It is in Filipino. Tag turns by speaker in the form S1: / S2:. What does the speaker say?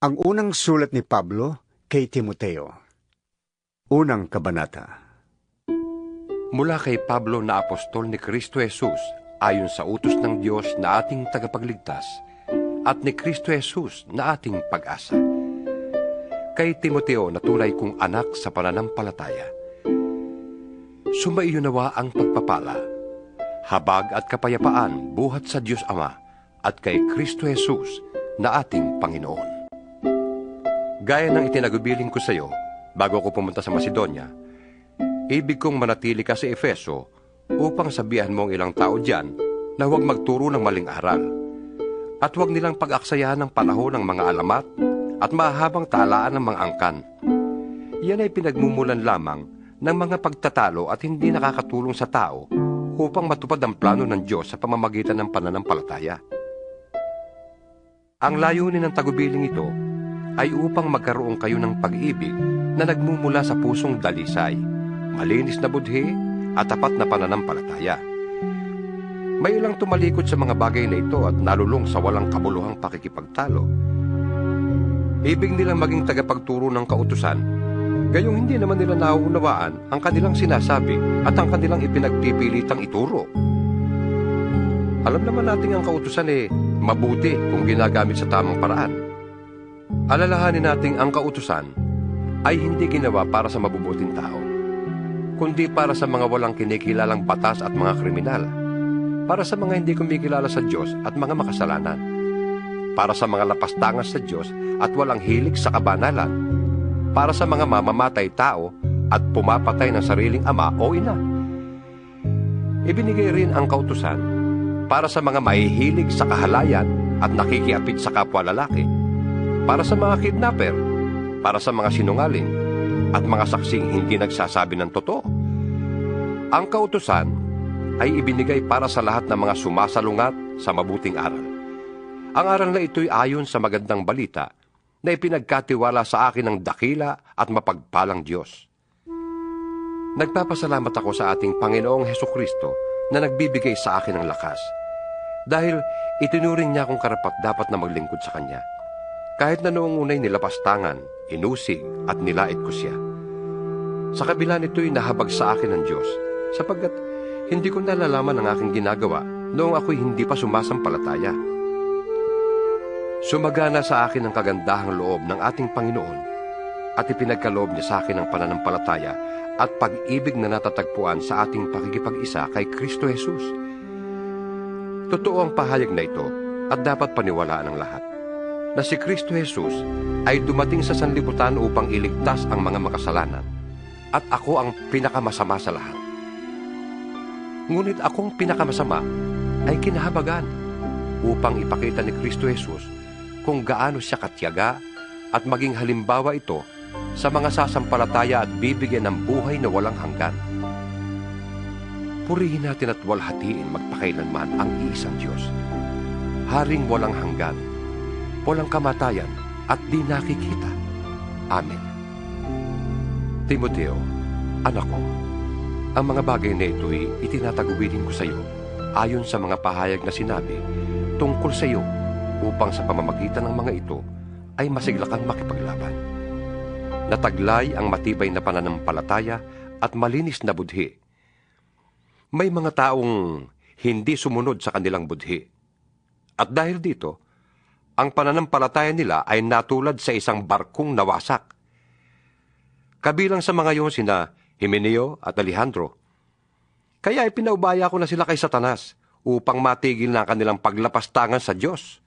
S1: Ang unang sulat ni Pablo kay Timoteo. Unang kabanata.
S2: Mula kay Pablo na apostol ni Kristo Jesus ayon sa utos ng Diyos na ating tagapagligtas at ni Kristo Jesus na ating pag-asa. Kay Timoteo na tunay kong anak sa pananampalataya. Sumaiyo nawa ang pagpapala, habag at kapayapaan buhat sa Diyos Ama at kay Kristo Jesus na ating Panginoon. Gaya ng itinagubiling ko sa iyo bago ko pumunta sa Macedonia, ibig kong manatili ka sa Efeso upang sabihan mo ang ilang tao diyan na huwag magturo ng maling aral at huwag nilang pag-aksayahan ng panahon ng mga alamat at mahabang talaan ng mga angkan. Yan ay pinagmumulan lamang ng mga pagtatalo at hindi nakakatulong sa tao upang matupad ang plano ng Diyos sa pamamagitan ng pananampalataya. Ang layunin ng tagubiling ito ay upang magkaroon kayo ng pag-ibig na nagmumula sa pusong dalisay, malinis na budhi at tapat na pananampalataya. May ilang tumalikod sa mga bagay na ito at nalulong sa walang kabuluhang pakikipagtalo. Ibig nilang maging tagapagturo ng kautusan, gayong hindi naman nila nauunawaan ang kanilang sinasabi at ang kanilang ipinagpipilitang ituro. Alam naman natin ang kautusan eh mabuti kung ginagamit sa tamang paraan. Alalahanin nating ang kautusan ay hindi ginawa para sa mabubuting tao, kundi para sa mga walang kinikilalang batas at mga kriminal, para sa mga hindi kumikilala sa Diyos at mga makasalanan, para sa mga lapastangas sa Diyos at walang hilig sa kabanalan, para sa mga mamamatay tao at pumapatay ng sariling ama o ina. Ibinigay rin ang kautusan para sa mga mahihilig sa kahalayan at nakikiapit sa kapwa lalaki, para sa mga kidnapper, para sa mga sinungaling, at mga saksing hindi nagsasabi ng totoo. Ang kautusan ay ibinigay para sa lahat ng mga sumasalungat sa mabuting aral. Ang aral na ito'y ayon sa magandang balita na ipinagkatiwala sa akin ng dakila at mapagpalang Diyos. Nagpapasalamat ako sa ating Panginoong Heso Kristo na nagbibigay sa akin ng lakas. Dahil itinuring niya akong karapat dapat na maglingkod sa Kanya. Kahit na noong unay nilapastangan, inusig at nilait ko siya. Sa kabila nito'y nahabag sa akin ng Diyos, sapagkat hindi ko nalalaman ang aking ginagawa noong ako'y hindi pa sumasampalataya. Sumagana sa akin ang kagandahang loob ng ating Panginoon at ipinagkaloob niya sa akin ang pananampalataya at pag-ibig na natatagpuan sa ating pakikipag-isa kay Kristo Jesus. Totoo ang pahayag na ito at dapat paniwalaan ng lahat na si Kristo Jesus ay dumating sa sanlibutan upang iligtas ang mga makasalanan at ako ang pinakamasama sa lahat. Ngunit akong pinakamasama ay kinahabagan upang ipakita ni Kristo Jesus kung gaano siya katyaga at maging halimbawa ito sa mga sasampalataya at bibigyan ng buhay na walang hanggan. Purihin natin at walhatiin magpakailanman ang iisang Diyos. Haring walang hanggan, walang kamatayan at di nakikita. Amen. Timoteo, anak ko, ang mga bagay na ito'y itinatagubilin ko sa iyo ayon sa mga pahayag na sinabi tungkol sa iyo upang sa pamamagitan ng mga ito ay masigla kang makipaglaban. Nataglay ang matibay na pananampalataya at malinis na budhi. May mga taong hindi sumunod sa kanilang budhi. At dahil dito, ang pananampalataya nila ay natulad sa isang barkong nawasak. Kabilang sa mga iyon sina Himeneo at Alejandro. Kaya ipinaubaya ko na sila kay Satanas upang matigil na ang kanilang paglapastangan sa Diyos